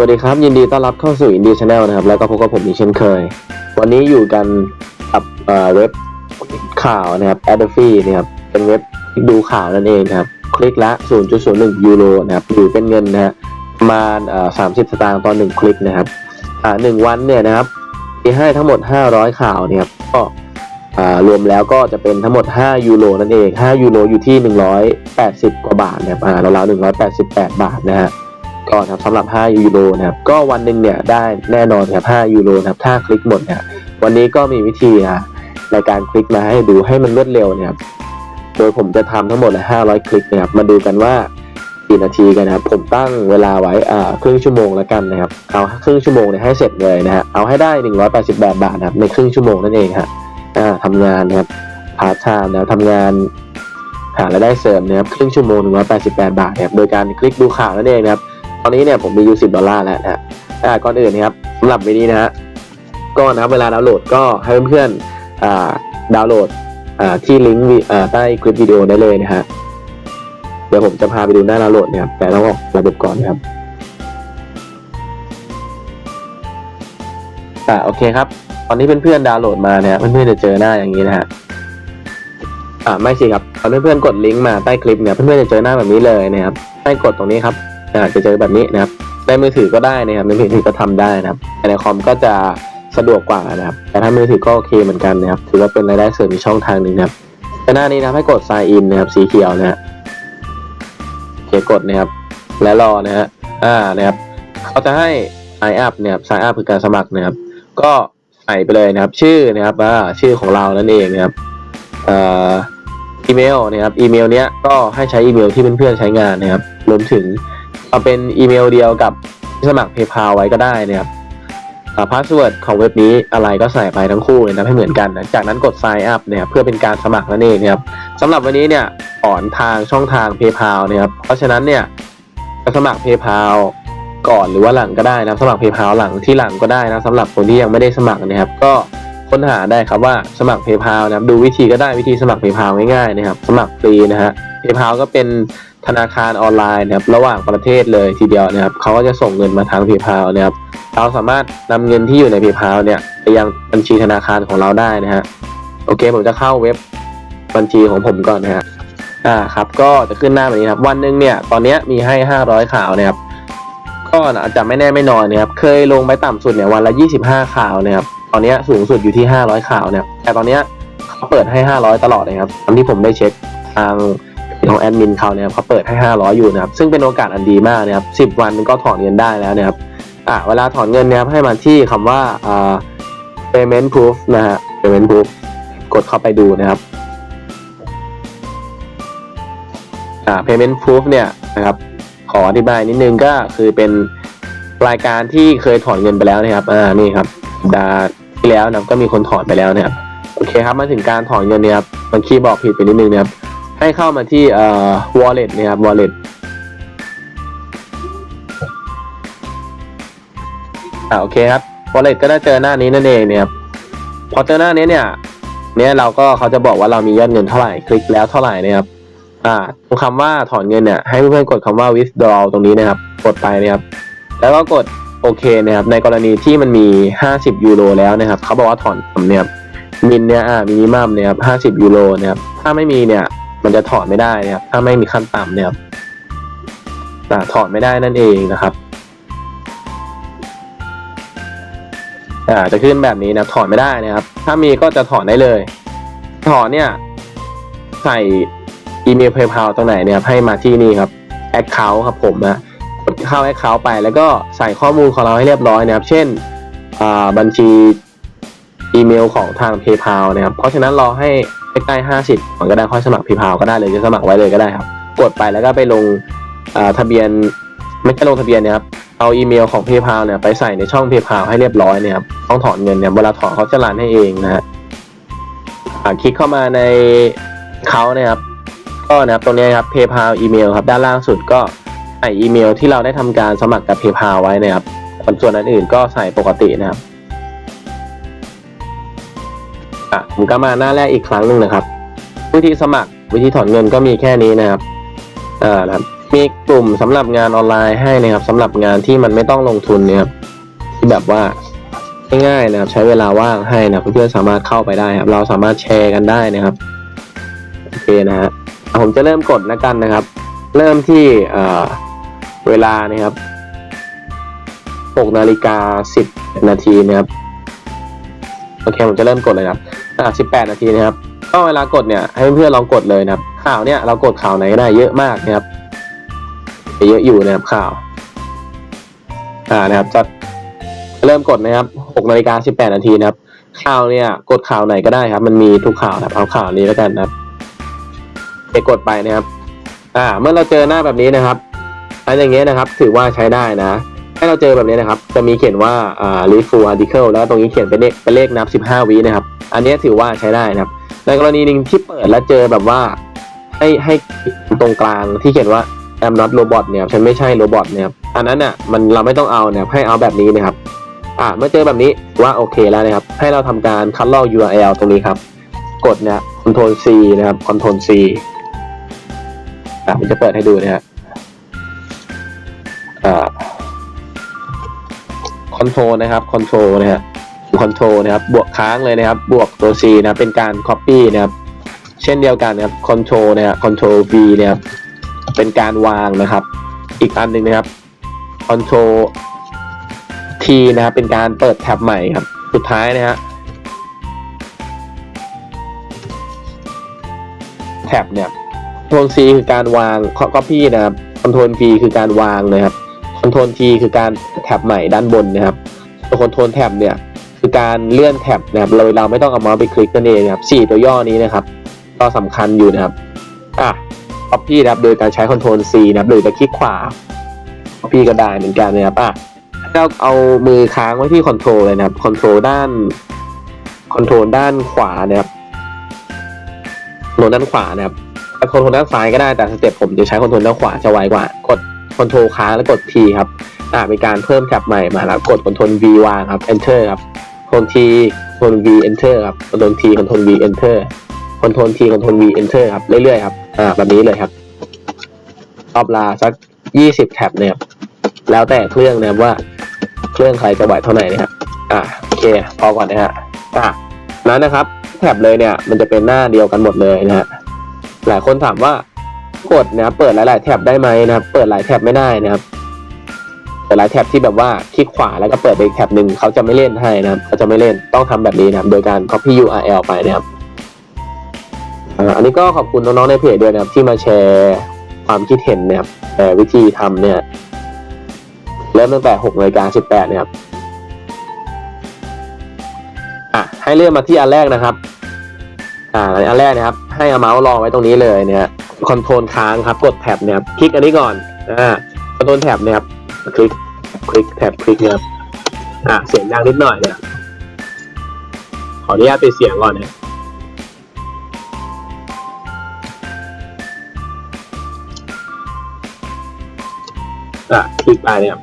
วัสดีครับ ยินดีต้อนรับเข้าสู่อินดี้ชาแนลนะครับ แล้วก็พบกับผมอีกเช่นเคย วันนี้อยู่กันกับเอ่อเว็บข่าวนะครับ a d o f y นะครับเป็นเว็บดูข่าวนั่นเองครับ คลิกละ 0.01 ยูโรนะครับหรือเป็นเงินนะฮะประมาณเอ่อ30สตางค์ต่อ1คลิกนะครับอ่าหนึ่งวันเนี่ยนะครับมีให้ทั้งหมด 500 ข่าวเนี่ยครับก็รวมแล้วก็จะเป็นทั้งหมด 5 ยูโรนั่นเอง 5 ยูโรอยู่ที่ 180 กว่าบาทนะครับอ่าราวๆ188 บาทนะฮะ ก็นครับสำหรับ 5 ยูโรนะครับก็วันหนึ่งเนี่ยได้แน่นอนครับ 5 ยูโรนะครับถ้าคลิกหมดเนี่ยวันนี้ก็มีวิธีนะในการคลิกมาให้ดูให้มันรวดเร็วเนะครับโดยผมจะทำทั้งหมดเลย500 คลิกนะครับมาดูกันว่ากี่นาทีกันนะครับผมตั้งเวลาไว้อ่าครึ่งชั่วโมงแล้วกันนะครับเอาครึ่งชั่วโมงเนี่ยให้เสร็จเลยนะฮะเอาให้ได้ 188 บาทนะครับในครึ่งชั่วโมงนั่นเองฮะอ่าทำงานนะครับพาร์ทไทม์นะครับทำงานหารายได้เสริมนะครับครึ่งชั่วโมง188 บาทนะครับโดยการคลิกดูข่าวนั่นเองนะครับ ตอนนี้เนี่ยผมมีอยู่ 10 ดอลลาร์แล้วนะฮะก่อนอื่นนะครับสำหรับวิดีนะฮะก็นะครับเวลาดาวน์โหลดก็ให้เพื่อนๆดาวน์โหลดที่ลิงก์ใต้คลิปวิดีโอได้เลยนะฮะเดี๋ยวผมจะพาไปดูหน้าดาวน์โหลดนะครับแต่ต้องออกระบบก่อนนะครับอ่าโอเคครับ ตอนนี้เพื่อนๆดาวน์โหลดมาเนี่ยเพื่อนๆจะเจอหน้าอย่างนี้นะฮะอ่าไม่สิครับตอนเพื่อนๆกดลิงก์มาใต้คลิปเนี่ยเพื่อนๆจะเจอหน้าแบบนี้เลยนะครับให้กดตรงนี้ครับ อาจะเจอแบบนี้นะครับในมือถือก็ได้นะครับในมือถือก็ทำได้นะครับแต่ในคอมก็จะสะดวกกว่านะครับ แต่ถ้ามือถือก็โอเคเหมือนกันนะครับถือว่าเป็นรายได้เสริมอีกช่องทางหนึ่งนะครับแต่หน้านี้นะครับให้กด sign in นะครับสีเขียวนะฮะโอเคกดนะครับ และรอนะฮะอ่านะครับเขาจะให้ sign up เนี่ยครับ sign up คือการสมัครนะครับ ก็ใส่ไปเลยนะครับ ชื่อนะครับว่าชื่อของเรานั่นเองนะครับเอ่ออีเมลนะครับอีเมลเนี้ยก็ให้ใช้อีเมลที่เพื่อนๆใช้งานนะครับรวมถึง เอาเป็นอีเมลเดียวกับที่สมัคร PayPal ไว้ก็ได้นะครับพาสเวิร์ดของเว็บนี้อะไรก็ใส่ไปทั้งคู่เลยนะให้เหมือนกันนะจากนั้นกด sign up เนี่ยเพื่อเป็นการสมัครนั่นเองนะครับสำหรับวันนี้เนี่ยถอนทางช่องทาง PayPal นะครับเพราะฉะนั้นเนี่ยจะสมัคร PayPal ก่อนหรือว่าหลังก็ได้นะสมัคร PayPal หลังที่หลังก็ได้นะสำหรับคนที่ยังไม่ได้สมัครนะครับ ก็ค้นหาได้ครับว่าสมัคร PayPal นะครับดูวิธีก็ได้วิธีสมัคร PayPal ง่ายๆนะครับ สมัครฟรีนะฮะ PayPal ก็เป็น ธนาคารออนไลน์นะครับระหว่างประเทศเลยทีเดียวนะครับเขาก็จะส่งเงินมาทาง PayPal นะครับเราสามารถนำเงินที่อยู่ใน PayPal เนี่ยไปยังบัญชีธนาคารของเราได้นะฮะโอเคผมจะเข้าเว็บบัญชีของผมก่อนนะฮะอ่าครับก็จะขึ้นหน้าแบบนี้ครับวันหนึ่งเนี่ยตอนนี้มีให้ 500 ข่าวนะครับก็อาจจะไม่แน่ไม่นอนนะครับเคยลงไปต่ำสุดเนี่ยวันละ 25 ข่าวนะครับตอนนี้สูงสุดอยู่ที่ 500 ข่าวเนี่ยแต่ตอนนี้เขาเปิดให้ 500 ตลอดเลยครับตามที่ผมได้เช็คทาง ของแอดมินเขาเนี่ยเขาเปิดให้ 500 อยู่นะครับซึ่งเป็นโอกาสอันดีมากนะครับ10 วันก็ถอนเงินได้แล้วนะครับอ่าเวลาถอนเงินเนี่ยให้มาที่คำว่าอ่า payment proof นะฮะ payment proof กดเข้าไปดูนะครับอ่า payment proof เนี่ยนะครับขออธิบายนิดนึงก็คือเป็นรายการที่เคยถอนเงินไปแล้วนะครับอ่านี่ครับดาที่แล้วนะก็มีคนถอนไปแล้วนะครับโอเคครับมาถึงการถอนเงินเนี่ยครับบางทีบอกผิดไปนิดนึงนะครับ ให้เข้ามาที่เอ่อ wallet นะครับ wallet อ่าโอเคครับ wallet ก็ได้เจอหน้านี้นั่นเองเนี่ยครับพอเจอหน้านี้เนี่ย เนี่ยเราก็เขาจะบอกว่าเรามียอดเงินเท่าไหร่คลิกแล้วเท่าไหร่นะครับ อ่าตรงคำว่าถอนเงินเนี่ยให้เพื่อนๆกดคำว่า withdraw ตรงนี้นะครับ กดไปนะครับ แล้วก็กดโอเคนะครับ ในกรณีที่มันมี 50 ยูโรแล้วนะครับ เขาบอกว่าถอนเนี่ยมินเนี่ยอ่ามินิมัมเนี่ยครับ50ยูโรนะครับ ถ้าไม่มีเนี่ย มันจะถอนไม่ได้นะครับ ถ้าไม่มีขั้นต่ำเนี่ยครับถอนไม่ได้นั่นเองนะครับอ่าจะขึ้นแบบนี้นะถอนไม่ได้นะครับ ถ้ามีก็จะถอนได้เลย ถอนเนี่ย ใส่อีเมล PayPal ตรงไหนเนี่ยให้มาที่นี่ครับ Account ครับผมนะกดเข้า Account ไปแล้วก็ใส่ข้อมูลของเราให้เรียบร้อยนะครับ เช่นอ่าบัญชีอีเมลของทาง PayPal นะครับ เพราะฉะนั้นรอให้ ใกล้ๆ50มันก็ได้ค่อยสมัคร PayPal ก็ได้เลยจะสมัครไว้เลยก็ได้ครับ กดไปแล้วก็ไปลงอ่าทะเบียนไม่ใช่ลงทะเบียนนะครับเอาอีเมลของ PayPal เนี่ยไปใส่ในช่อง PayPal ให้เรียบร้อยเนี่ยครับต้องถอนเงินเนี่ยเวลาถอนเขาจะรันให้เองนะฮะอ่าคลิกเข้ามาในเขานะครับ ก็นะครับตรงนี้ครับ PayPal อีเมลครับ ด้านล่างสุดก็ใส่อีเมลที่เราได้ทำการสมัครกับ PayPal ไว้นะครับส่วนอันอื่นก็ใส่ปกตินะครับ อะผมก็มาหน้าแรกอีกครั้งหนึ่งนะครับ วิธีสมัครวิธีถอนเงินก็มีแค่นี้นะครับอ่านะครับมีกลุ่มสำหรับงานออนไลน์ให้นะครับสำหรับงานที่มันไม่ต้องลงทุนนะครับที่แบบว่าง่ายๆนะครับ ใช้เวลาว่างให้นะเพื่อนๆสามารถเข้าไปได้ครับ เราสามารถแชร์กันได้นะครับโอเคนะฮะผมจะเริ่มกดแล้วกันนะครับ เริ่มที่เเวลานะครับ6นาฬิกา10นาทีนะครับโอเคผมจะเริ่มกดเลยครับ อะ18นาทีนะครับก็เวลากดเนี่ยให้เพื่อนลองกดเลยนะครับ ข่าวเนี่ยเรากดข่าวไหนก็ได้เยอะมากนะครับเยอะอยู่นะครับข่าว อ่านะครับจะเริ่มกดนะครับ6นาฬิกา18นาทีนะครับ ข่าวเนี่ยกดข่าวไหนก็ได้ครับ มันมีทุกข่าวนะครับเอาข่าวนี้แล้วกันนะครับไปกดไปนะครับ อ่า เมื่อเราเจอหน้าแบบนี้นะครับอันอย่างเงี้ยนะครับ ถือว่าใช้ได้นะ ให้เราเจอแบบนี้นะครับ จะมีเขียนว่าอ่า read full article แล้วตรงนี้เขียนเป็นเลขเป็นเลขนับ 15 วินะครับ อันนี้ถือว่าใช้ได้นะครับ ในกรณีหนึ่งที่เปิดแล้วเจอแบบว่าให้ให้ตรงกลางที่เขียนว่า am not robot เนี่ยฉันไม่ใช่โรบอทเนี่ยครับอันนั้นอะมันเราไม่ต้องเอาเนี่ยให้เอาแบบนี้นะครับอ่าเมื่อเจอแบบนี้ว่าโอเคแล้วนะครับ ให้เราทำการคัดลอก URL ตรงนี้ครับ กดเนี่ย Ctrl C นะครับ Ctrl C อ่ามันจะเปิดให้ดูนะฮะอ่า Ctrl นะครับ Ctrl นะฮะ Ctrl นะครับบวกค้างเลยนะครับ บวกตัว C นะเป็นการ Copy นะครับ เช่นเดียวกันนะครับ Ctrl นะครับ Ctrl V นะครับเป็นการวางนะครับ อีกอันหนึ่งนะครับ Ctrl T นะครับเป็นการเปิดแท็บใหม่ครับ สุดท้ายนะฮะแท็บเนี่ย Ctrl C คือการวาง Copy นะครับ Ctrl V คือการวางนะครับ Ctrl T คือการแท็บใหม่ด้านบนนะครับตัว Ctrl แท็บเนี่ยคือการเลื่อนแท็บนะครับเราเราไม่ต้องเอาเมาส์ไปคลิกนั่นเองนะครับสี่ตัวย่อนี้นะครับ ก็สำคัญอยู่นะครับอะ copy นะครับโดยการใช้ Ctrl C นะครับหรือจะคลิกขวา copy ก็ได้เหมือนกันนะครับอะเราเอามือค้างไว้ที่ Ctrl เลยนะครับ Ctrl ด้าน Ctrl ด้านขวานะครับ Ctrl ด้านขวานะครับแต่ Ctrl ด้านซ้ายก็ได้แต่สเต็ปผมจะใช้ Ctrl ด้านขวาจะไวกว่ากด Ctrl ค้างแล้วกด T ครับอ่าเป็นการเพิ่มแท็บใหม่มาแล้วกด Ctrl V วางครับ Enter ครับ Ctrl T Ctrl V Enter ครับ Ctrl T Ctrl V Enter Ctrl T Ctrl V Enter ครับเรื่อยๆครับอ่าแบบนี้เลยครับรอบลาสักยี่สิบแท็บเนี่ยครับแล้วแต่เครื่องนะครับว่าเครื่องใครจะไหวเท่าไหร่นะครับอ่าโอเคพอก่อนนะฮะอ่านั้นนะครับแท็บเลยเนี่ยมันจะเป็นหน้าเดียวกันหมดเลยนะฮะหลายคนถามว่า กดนะครับเปิดหลาย ๆ แท็บได้ไหมนะครับ เปิดหลายแท็บไม่ได้นะครับแต่หลายแท็บที่แบบว่าคลิกขวาแล้วก็เปิดไปอีกแท็บหนึ่งเขาจะไม่เล่นให้นะครับเขาจะไม่เล่นต้องทำแบบนี้นะครับ โดยการ copy URL ไปนะครับอันนี้ก็ขอบคุณน้อง ๆ ในเพจด้วยนะครับ ที่มาแชร์ความคิดเห็นนะครับแต่วิธีทำเนี่ยเริ่มตั้งแต่6นาฬิกา18นะครับอะให้เลื่อนมาที่อันแรกนะครับ อ่าอันแรกนะครับ ให้เอาเมาส์รองไว้ตรงนี้เลยเนี่ย คอนโทรลค้างครับ กดแท็บเนี่ยครับคลิกอันนี้ก่อนอ่าคอนโทรลแท็บเนี่ยครับคลิกคลิกแท็บคลิกเนี่ยครับอะเสียงดังนิดหน่อยเนี่ยขออนุญาตไปเสียงก่อนเนี่ยอะคลิกไปเนี่ย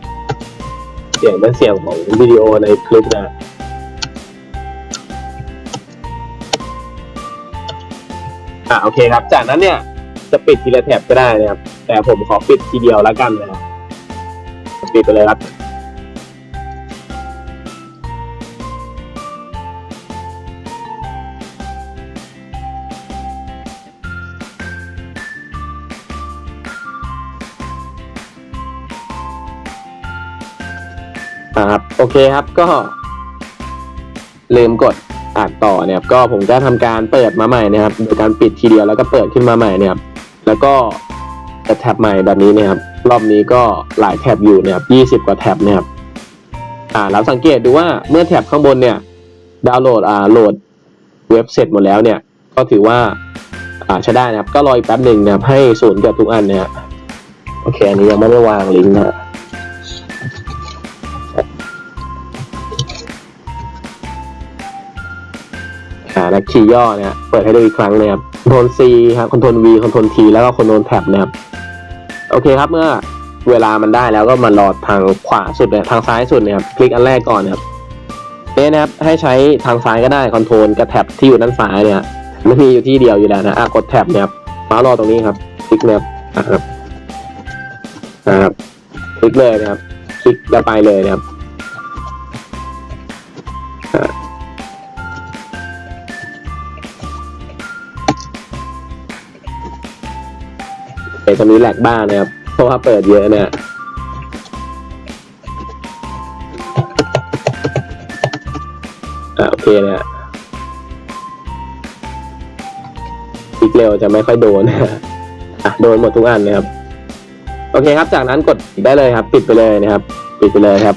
เสียงเป็นเสียงของวิดีโอในคลิปนะอะโอเคครับ จากนั้นเนี่ย จะปิดทีละแท็บก็ได้นะครับ แต่ผมขอปิดทีเดียวแล้วกันนะครับปิดไปเลยครับครับโอเคครับก็ ลืมกดอ่านต่อเนี่ยครับก็ผมจะทำการเปิดมาใหม่นะครับ โดยการปิดทีเดียวแล้วก็เปิดขึ้นมาใหม่เนี่ยครับ แล้วก็จะแท็บใหม่แบบนี้เนี่ยครับ รอบนี้ก็หลายแท็บอยู่เนี่ยครับยี่สิบกว่าแท็บเนี่ยครับอ่าเราสังเกตดูว่าเมื่อแท็บข้างบนเนี่ยดาวน์โหลดอ่าโหลดเว็บเสร็จหมดแล้วเนี่ยก็ถือว่าอ่าใช้ได้นะครับ ก็รออีกแป๊บหนึ่งนะครับให้ศูนย์เกือบทุกอันเนี่ยโอเคอันนี้ยังไม่ได้วางลิงก์นะอ่าและคีย์ย่อเนี่ยเปิดให้ดูอีกครั้งนะครับ โทรล C ครับคอนโทรล V คอนโทรล T แล้วก็คอนโทรลแท็บนะครับ โอเคครับเมื่อเวลามันได้แล้วก็มารอทางขวาสุดเนี่ยทางซ้ายสุดเนี่ยครับคลิกอันแรกก่อนนะครับเนี่ยนะครับให้ใช้ทางซ้ายก็ได้คอนโทรลกับแท็บที่อยู่ด้านซ้ายเนี่ยไม่มีอยู่ที่เดียวอยู่แล้วนะอะกดแท็บเนี่ยครับมารอตรงนี้ครับคลิกเนี่ยครับอะครับนะครับคลิกเลยนะครับคลิกแล้วไปเลยนะครับ เดี๋ยวจะมีแหลกบ้างนะครับ เพราะว่าเปิดเยอะเนี่ยอ่าโอเคเนี่ยคลิกเร็วจะไม่ค่อยโดนอะโดนหมดทุกอันนะครับ โอเคครับ จากนั้นกดได้เลยครับ ปิดไปเลยนะครับ ปิดไปเลยครับ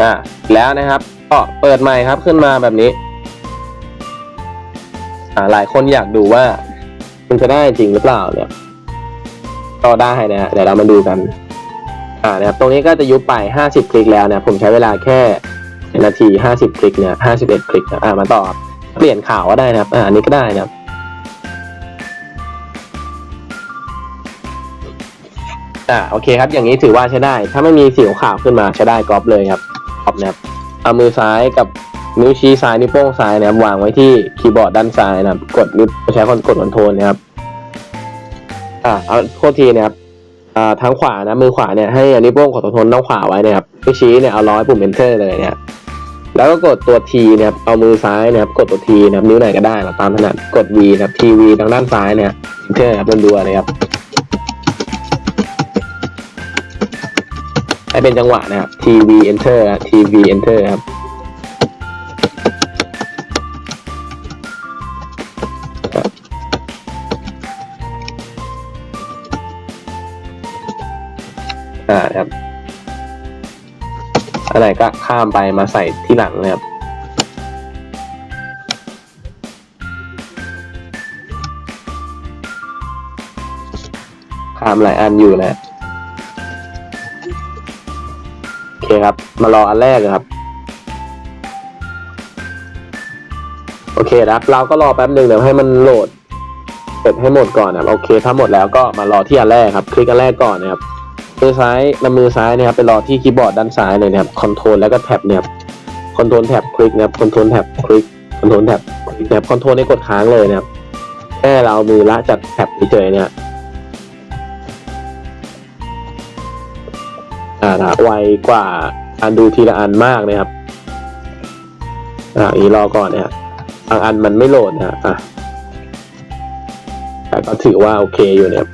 นะแล้วนะครับก็เปิดใหม่ครับขึ้นมาแบบนี้อ่าหลายคนอยากดูว่า มันจะได้จริงหรือเปล่าเนี่ย ก็ได้นะฮะเดี๋ยวเรามาดูกัน อ่านะครับตรงนี้ก็จะยุบไป 50 คลิกแล้วนะผมใช้เวลาแค่นาที 50 คลิกเนี่ย51 คลิกนะอ่ามาต่อเปลี่ยนข่าวก็ได้นะครับอ่าอันนี้ก็ได้นะครับอ่าโอเคครับอย่างนี้ถือว่าใช้ได้ ถ้าไม่มีสีขาวขึ้นมาใช้ได้กรอบเลยครับกรอบนะครับเอามือซ้ายกับนิ้วชี้ซ้ายนิ้วโป้งซ้ายนะครับวางไว้ที่คีย์บอร์ดด้านซ้ายนะครับกดนิ้วใช้คนกดคอนโทรลนะครับ อ่าเอาโทษทีนะครับอ่าทางขวานะมือขวาเนี่ยให้อันิ้โป้งกดคอนทรลด้านขวาไว้นะครับนิ้วชี้เนี่ยเอาร้อยปุ่ม enter เลยเนี่ยแล้วก็กดตัว T นะครับเอามือซ้ายนะครับกดตัว T นะครับนิ้วไหนก็ได้เราตามถนัดกด V นะครับ TV ทางด้านซ้ายเนี่ย enter ครับรัวๆเลยครับให้เป็นจังหวะนะครับ TV enter TV enter ครับ อ่าครับอะไรก็ข้ามไปมาใส่ที่หลังนะครับ ข้ามหลายอันอยู่นะโอเคครับ มารออันแรกนะครับ โอเคครับ เราก็รอแป๊บหนึ่งเดี๋ยวให้มันโหลดเสร็จให้หมดก่อนนะโอเค ถ้าหมดแล้วก็มารอที่อันแรกครับ คลิกอันแรกก่อนนะครับ มือซ้ายนำมือซ้ายนะครับไปรอที่คีย์บอร์ดด้านซ้ายเลยนะครับคอนโทรลแล้วก็แท็บเนี่ยคอนโทรลแท็บคลิกนะครับคอนโทรลแท็บคลิกคอนโทรลแท็บคลิกนะครับคอนโทรลให้กดค้างเลยนะครับแค่เราเอามือละจากแท็บเฉยๆเนี่ยอ่านะไวกว่าการดูทีละอันมากนะครับอ่าอีรอก่อนเนี่ยบางอันมันไม่โหลดนะอะแต่ก็ถือว่าโอเคอยู่เนี่ย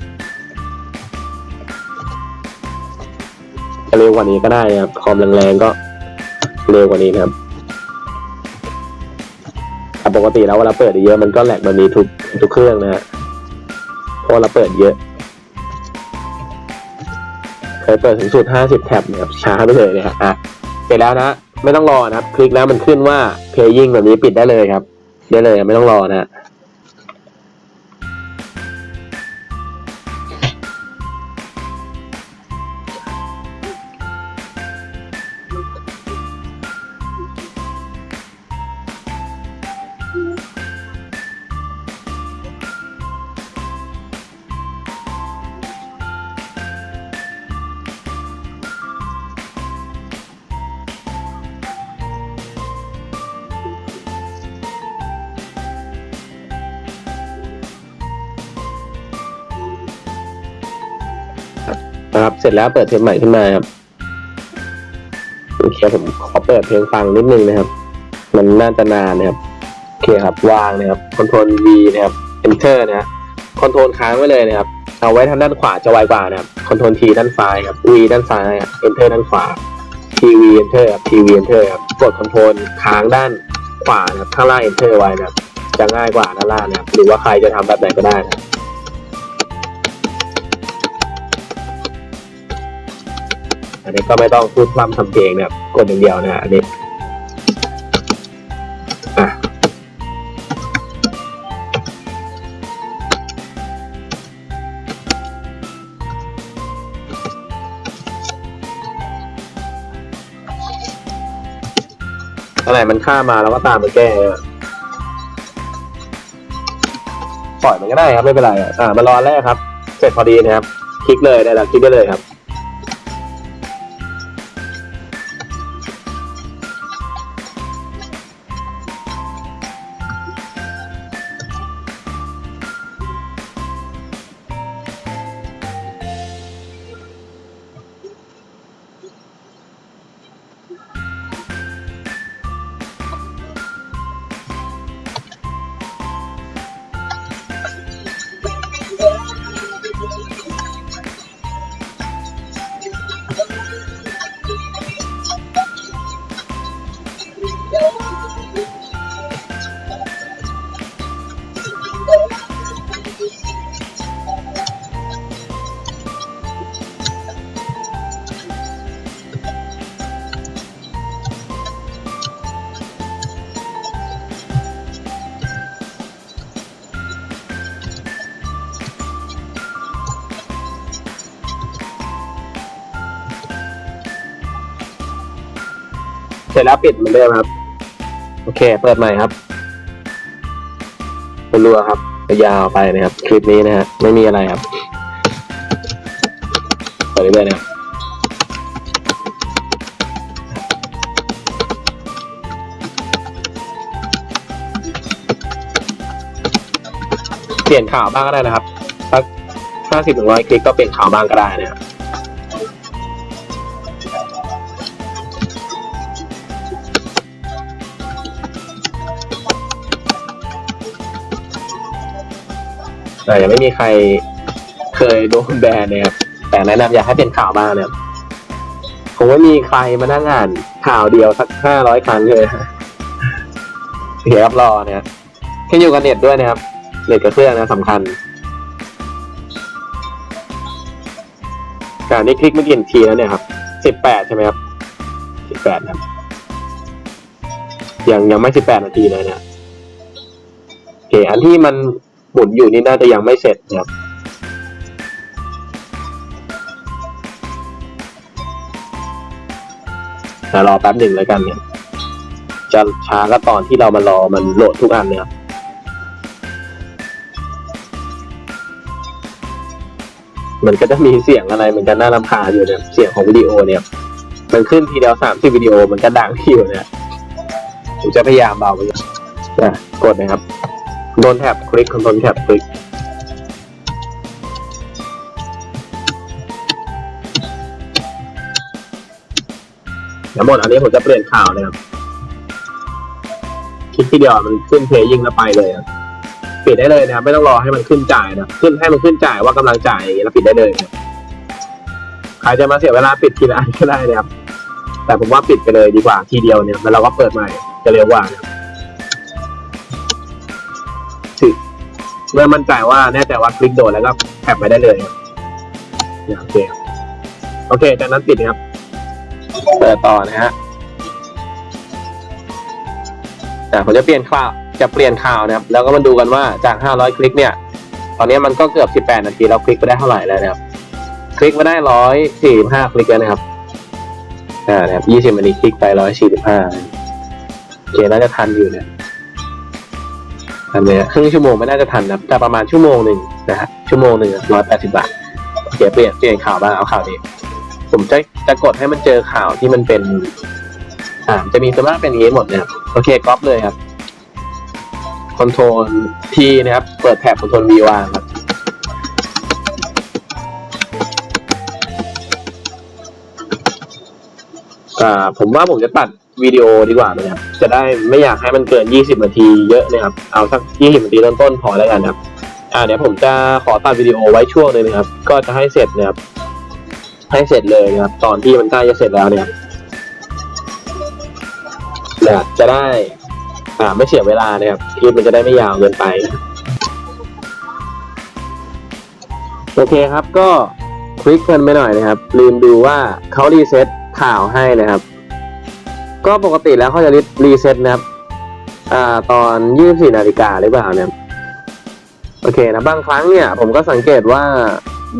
เร็วกว่านี้ก็ได้นะครับคอมแรงๆก็เร็วกว่านี้นะครับแต่ปกติแล้วเวลาเปิดเยอะมันก็แหลกแบบนี้ทุกทุกเครื่องนะฮะเพราะเราเปิดเยอะเคยเปิดสูงสุด 50 แท็บนี่ยครับช้าไปเลยเนี่ยครับอะเสร็จแล้วนะ ไม่ต้องรอนะครับ คลิกแล้วมันขึ้นว่า playing แบบนี้ปิดได้เลยครับได้เลยไม่ต้องรอนะ นะครับ เสร็จแล้วเปิดเทปใหม่ขึ้นมาครับโอเคผมขอเปิดเพลงฟังนิดนึงนะครับ มันน่าจะนานนะครับโอเคครับวางนะครับคอนโทรล V นะครับ Enter นะฮะคอนโทรลค้างไว้เลยนะครับ เอาไว้ทางด้านขวาจะไวกว่านะครับคอนโทรล T ด้านซ้ายครับ V ด้านซ้าย Enter ด้านขวา TV Enter ครับ TV Enter ครับกดคอนโทรลค้างด้านขวานะครับข้างล่าง Enter ไว้นะครับจะง่ายกว่าด้านล่างนะครับหรือว่าใครจะทำแบบไหนก็ได้นะครับ อันนี้ก็ไม่ต้องพูดพร่ำทำเพลงนะครับกดอย่างเดียวนะอันนี้อะอะไรมันข้ามาแล้วก็ตามมาแก้ปล่อยมันก็ได้ครับไม่เป็นไรอะอ่ามารอแรกครับ เสร็จพอดีนะครับ คลิกเลยได้แล้วคลิกได้เลยครับ เสร็จแล้วปิดเหมือนเดิมครับ โอเค เปิดใหม่ครับรัวครับยาวไปนะครับ คลิปนี้นะฮะไม่มีอะไรครับเปิดเรื่อยๆนะครับเปลี่ยนข่าวบ้างก็ได้นะครับสักห้าสิบถึงร้อยคลิกก็เปลี่ยนข่าวบ้างก็ได้นะครับ แต่ยังไม่มีใครเคยโดนแบนนะครับแต่แนะนำอยากให้เป็นข่าวบ้างนะครับผมว่ามีใครมานั่งอ่านข่าวเดียวสักห้าร้อยครั้งเลยเดี๋ยวรับรอเนี่ยขึ้นอยู่กับเน็ตด้วยนะครับเน็ตกับเครื่องนะสำคัญ การนี้คลิกเมื่อกี้ทีแล้วเนี่ยครับสิบแปดใช่ไหมครับสิบแปดครับยังยังไม่สิบแปดนาทีเลยเนี่ยโอเคอันที่มัน หมุนอยู่นี่น่าจะยังไม่เสร็จนะครับแต่รอแป๊บหนึ่งแล้วกันเนี่ย จะช้าก็ตอนที่เรามารอมันโหลดทุกอันเลยครับมันก็จะมีเสียงอะไรเหมือนกันน่ารำคาญอยู่เนี่ย เสียงของวิดีโอเนี่ย มันขึ้นทีเดียวสามสิบวิดีโอมันก็ดังที่อยู่เนี่ย ผมจะพยายามเบาไปนะกดนะครับ โดนแท็บคลิกคอนโทรลแท็บคลิกเดี๋ยวหมดอันนี้ผมจะเปลี่ยนข่าวนะครับคลิกทีเดียวมันขึ้นเพลย์ยิงแล้วไปเลยอะปิดได้เลยนะครับไม่ต้องรอให้มันขึ้นจ่ายนะขึ้นให้มันขึ้นจ่ายว่ากำลังจ่ายแล้วปิดได้เลยใครจะมาเสียเวลาปิดทีละอันก็ได้นะครับแต่ผมว่าปิดไปเลยดีกว่าทีเดียวเนี่ยแล้วเราก็เปิดใหม่จะเร็วกว่านะ เมื่อมั่นใจว่าแน่ใจว่าคลิกโดนแล้วก็แคปไปได้เลยครับเนี่ยโอเคโอเคจากนั้นปิดนะครับ เปิดต่อนะฮะแต่ผมจะเปลี่ยนข่าวจะเปลี่ยนข่าวนะครับ แล้วก็มาดูกันว่าจาก 500 คลิกเนี่ย ตอนนี้มันก็เกือบ 18 นาทีเราคลิกไปได้เท่าไหร่แล้วนะครับ คลิกมาได้ 145 คลิกแล้วนะครับอ่านะครับ 20นาทีคลิกไป 145โอเคน่าจะทันอยู่เนี่ย ทันเลยครึ่งชั่วโมงไม่น่าจะทันนะแต่ประมาณชั่วโมงหนึ่งนะฮะชั่วโมงหนึ่ง180บาทโอเคเปลี่ยนเปลี่ยนข่าวบ้างเอาข่าวนี้ผมจะจะกดให้มันเจอข่าวที่มันเป็น อ่าจะมีสมมติเป็นอย่างนี้หมดเนะครับโอเคก๊อปเลยครับคอนโทรลทีนะครับ เปิดแท็บคอนโทรล V วางครับอ่าผมว่าผมจะตัด วิดีโอดีกว่านะครับ จะได้ไม่อยากให้มันเกิน 20 นาทีเยอะนะครับ เอาสัก 20 นาทีต้นๆพอแล้วกันครับ อ่าเดี๋ยวผมจะขอตัดวิดีโอไว้ช่วงนึงนะครับ ก็จะให้เสร็จนะครับ ให้เสร็จเลยนะครับ ตอนที่มันใกล้จะเสร็จแล้วเนี่ยนะครับจะได้ อ่าไม่เสียเวลานะครับคลิปมันจะได้ไม่ยาวเกินไปโอเคครับก็คลิกกันไปหน่อยนะครับ ลืมดูว่าเขารีเซ็ตข่าวให้นะครับ ก็ปกติแล้วเขาจะรีเซ็ตนะครับ อ่า ตอน 24 นาฬิกาหรือเปล่าเนี่ย โอเคนะ บางครั้งเนี่ย ผมก็สังเกตว่า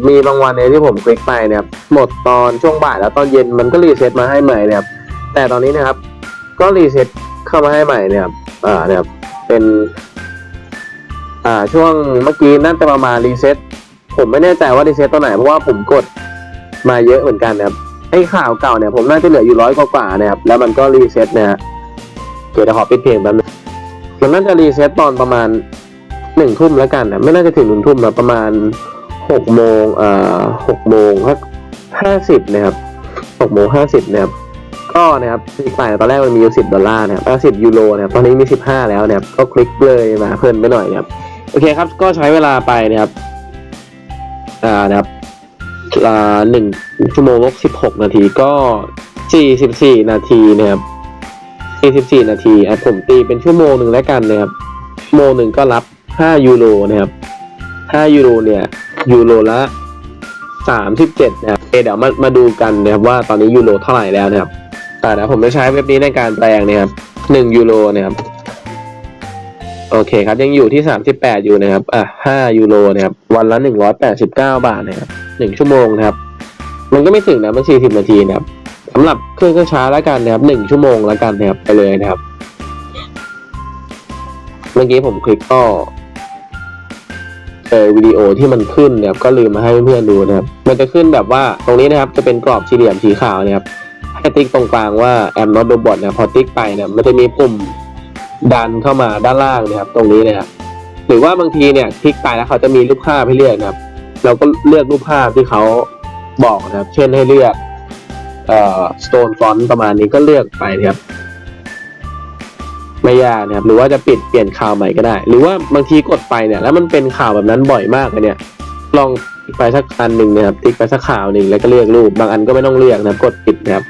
มีบางวันเนี่ยที่ผมคลิกไปเนี่ยหมดตอนช่วงบ่ายแล้วตอนเย็นมันก็รีเซ็ตมาให้ใหม่เนี่ยแต่ตอนนี้นะครับ ก็รีเซ็ตเข้ามาให้ใหม่เนี่ยอ่าเนี่ยเป็น อ่าช่วงเมื่อกี้น่าจะประมาณรีเซ็ตผมไม่แน่ใจว่ารีเซ็ตตอนไหนเพราะว่าผมกดมาเยอะเหมือนกันนะครับ ไอ้ข่าวเก่าเนี่ยผมน่าจะเหลืออยู่ร้อยกว่าๆนะครับแล้วมันก็รีเซ็ตนะฮะเดี๋ยวจะขอปิดเพลงแป๊บนึงมันน่าจะรีเซ็ตตอนประมาณหนึ่งทุ่มแล้วกันนะไม่น่าจะถึงหนึ่งทุ่มนะประมาณหกโมงอ่าหกโมงห้าสิบนะครับหกโมงห้าสิบนะครับก็นะครับคลิกไปตอนแรกมันมีอยู่สิบดอลลาร์นะครับสิบยูโรนะครับตอนนี้มีสิบห้าแล้วนะครับก็คลิกเลยมาเพิ่มไปหน่อยนะครับโอเคครับก็ใช้เวลาไปนะครับอ่านะครับอ่า หนึ่งชั่วโมงลบสิบหกนาทีก็สี่สิบสี่นาทีนะครับสี่สิบสี่นาทีอะผมตีเป็นชั่วโมงหนึ่งแล้วกันนะครับชั่วโมงหนึ่งก็รับห้ายูโรนะครับ5ยูโรเนี่ยยูโรละ37นะครับเดี๋ยวมามาดูกันนะครับว่าตอนนี้ยูโรเท่าไหร่แล้วนะครับแต่เดี๋ยวผมจะใช้เว็บนี้ในการแปลงนะครับ1ยูโรนะครับโอเคครับยังอยู่ที่38อยู่นะครับอะ5ยูโรนะครับวันละ189บาทนะครับ 1ชั่วโมงนะครับ มันก็ไม่ถึงนะมัน40นาทีนะครับสำหรับเครื่องช้าแล้วกันนะครับหนึ่งชั่วโมงแล้วกันนะครับไปเลยนะครับ เมื่อกี้ผมคลิกก็เจอวิดีโอที่มันขึ้นนะครับก็ลืมมาให้เพื่อนๆดูนะครับ มันจะขึ้นแบบว่าตรงนี้นะครับจะเป็นกรอบสี่เหลี่ยมสีขาวนะครับให้ติ๊กตรงกลางว่า am not robot นะพอติ๊กไปเนี่ยมันจะมีปุ่มดันเข้ามาด้านล่างนะครับ ตรงนี้นะครับหรือว่าบางทีเนี่ยคลิกไปแล้วเขาจะมีรูปภาพให้เลือกนะครับ เราก็เลือกรูปภาพที่เขาบอกนะครับ เช่นให้เลือกเอ่อ stone font ประมาณนี้ก็เลือกไปนะครับ ไม่ยากนะครับ หรือว่าจะปิดเปลี่ยนข่าวใหม่ก็ได้ หรือว่าบางทีกดไปเนี่ย แล้วมันเป็นข่าวแบบนั้นบ่อยมากเลยเนี่ย ลองไปสักอันหนึ่งนะครับติ๊กไปสักข่าวหนึ่งแล้วก็เลือกรูป บางอันก็ไม่ต้องเลือกนะครับ กดปิดนะครับ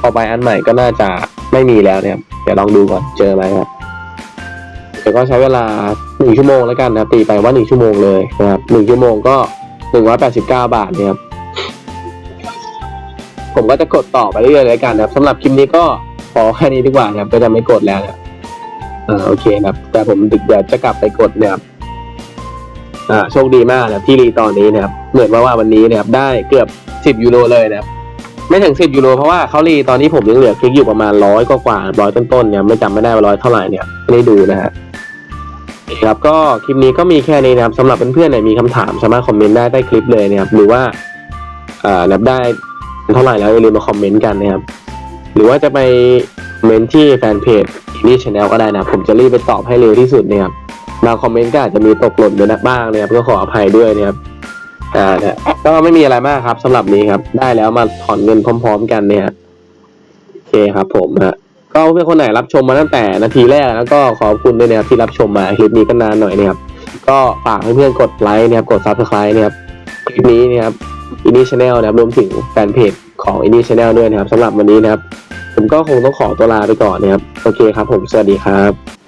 พอไปอันใหม่ก็น่าจะไม่มีแล้วนะครับ เดี๋ยวลองดูก่อนเจอไหมครับเดี๋ยวก็ใช้เวลา หนึ่งชั่วโมงแล้วกันนะครับตีไปว่าหนึ่งชั่วโมงเลยนะครับหนึ่งชั่วโมงก็หนึ่งร้อยแปดสิบเก้าบาทนะครับผมก็จะกดต่อไปเรื่อยๆเลยกันนะครับสำหรับคลิปนี้ก็พอแค่นี้ดีกว่านะครับก็จะไม่กดแล้วนะครับอ่าโอเคนะครับ แต่ผมดึกเดี๋ยวจะกลับไปกดนะครับอ่าโชคดีมากนะครับที่รีตอนนี้นะครับเหมือนว่าว่าวันนี้นะครับได้เกือบสิบยูโรเลยนะครับไม่ถึงสิบยูโรเพราะว่าเขารีตอนนี้ผมยังเหลือคลิกอยู่ประมาณร้อยกว่าร้อยต้นๆเนี่ยไม่จำไม่ได้ว่าร้อยเท่าไหร่เนี่ยไม่ได้ดูนะฮะโอเครับก็คลิปนี้ก็มีแค่นี้นะครับสำหรับเพื่อนๆเนี่ยมีคำถามสามารถคอมเมนต์ได้ใต้คลิปเลยนะครับหรือว่าอ่านับได้เท่าไหร่แล้วอย่าลืมมาคอมเมนต์กันนะครับ หรือว่าจะไปคอมเมนต์ที่แฟนเพจนี่ช anel ก็ได้นะผมจะรีบไปตอบให้เร็วที่สุดนะครับบางคอมเมนต์ก็อาจจะมีตกหล่นไปนะบ้างนะครับก็ขออภัยด้วยนะครับอ่าเนี่ยก็ไม่มีอะไรมากครับสำหรับนี้ครับ ได้แล้วมาถอนเงินพร้อม ๆ กันเนี่ยโอเคครับผมฮะ ก็เพื่อนคนไหนรับชมมาตั้งแต่นาทีแรกแล้วก็ขอบคุณด้วยนะครับที่รับชมมาคลิปนี้ก็นานหน่อยนะครับก็ฝากเพื่อนกดไลค์นะครับกดซับสไครต์นะครับคลิปนี้นะครับอินดี้ชาแนลนะครับรวมถึงแฟนเพจของอินดี้ชาแนลด้วยนะครับสำหรับวันนี้นะครับ ผมก็คงต้องขอตัวลาไปก่อนนะครับ โอเคครับผมสวัสดีครับ